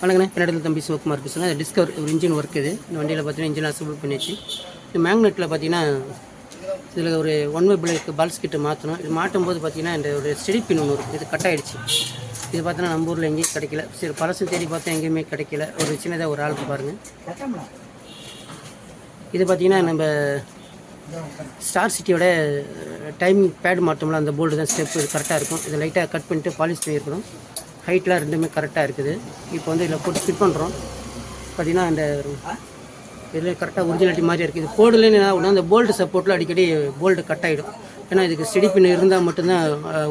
வணக்கண்ணே. கன்னடத்தில் தம்பி சிவகுமார் பேசுகிறேன் அது டிஸ்கவர் ஒரு இன்ஜின் ஒர்க் இது. இந்த வண்டியில் பார்த்தீங்கன்னா இன்ஜின் அசம்பிள் பண்ணியாச்சு. இது மேக்னெட்டில் பார்த்தீங்கன்னா இதில் ஒரு ஒன் வே பிளேக்கு பால்ஸ் கிட்ட மாற்றணும் இது மாட்டும் போது பார்த்தீங்கன்னா இந்த ஒரு ஸ்டெடி பின் ஒன்று இருக்குது இது கட் ஆகிடுச்சு இது பார்த்தீங்கன்னா நம்ம ஊரில் எங்கேயும் கிடைக்கல. சரி பழசு தேடி பார்த்தா எங்கேயுமே கிடைக்கல. ஒரு சின்னதாக ஒரு ஆளுக்கு பாருங்கள் இது பார்த்தீங்கன்னா நம்ம ஸ்டார் சிட்டியோட டைமிங் பேட் மாற்றோம்ல அந்த போல்டு தான் ஸ்டெப் இது கரெக்டாக இருக்கும். இதை லைட்டாக கட் பண்ணிட்டு பாலிஷ் பண்ணியிருக்கணும் ஹைட்லாம் ரெண்டுமே கரெக்டாக இருக்குது. இப்போ வந்து இதில் போட்டு ஃபிட் பண்ணுறோம் பார்த்தீங்கன்னா இந்த இதில் கரெக்டாக ஒரிஜினாலிட்டி மாதிரி இருக்குது. இது என்ன ஆகும்னா அந்த போல்டு சப்போர்ட்டில் அடிக்கடி போல்டு கட் ஆகிடும் ஏன்னா இதுக்கு ஸ்டெடி பின் இருந்தால் மட்டும்தான்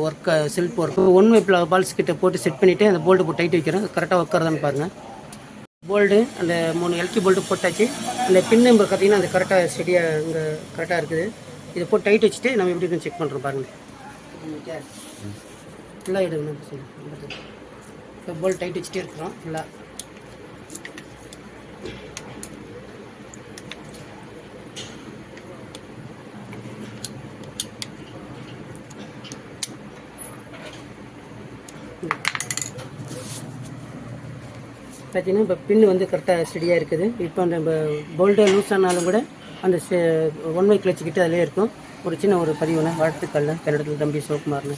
work self work one way balls கிட்ட போட்டு செட் பண்ணிவிட்டு அந்த போல்டு போட்டு டைட் வைக்கிறோம். கரெக்டாக உட்காரதான்னு பாருங்கள் போல்டு அந்த மூணு எல்கி போல்ட்டு போட்டாச்சு. அந்த பின் நம்பர் பார்த்தீங்கன்னா அது கரெக்டாக ஸ்டெடியாக இங்கே கரெக்டாக இருக்குது. இதை போட்டு டைட் வச்சுட்டு நம்ம எப்படி செக் பண்ணுறோம் பாருங்கள் ஃபுல்லாக எடுக்கணும் சொல்லுங்கள் இப்போ போல் டைட் வச்சுட்டே இருக்கிறோம் ஃபுல்லாக பார்த்தீங்கன்னா இப்போ பின் வந்து கரெக்டாக ஸ்டடியாக இருக்குது. இப்போ நம்ம போல்டை லூஸ் ஆனாலும் கூட அந்த ஒன் வே கிளச்சுக்கிட்டு அதிலே இருக்கும். ஒரு சின்ன ஒரு பதிவுனா வாழ்த்துக்கள்ல கன்னடத்தில் தம்பி சிவகுமார்னு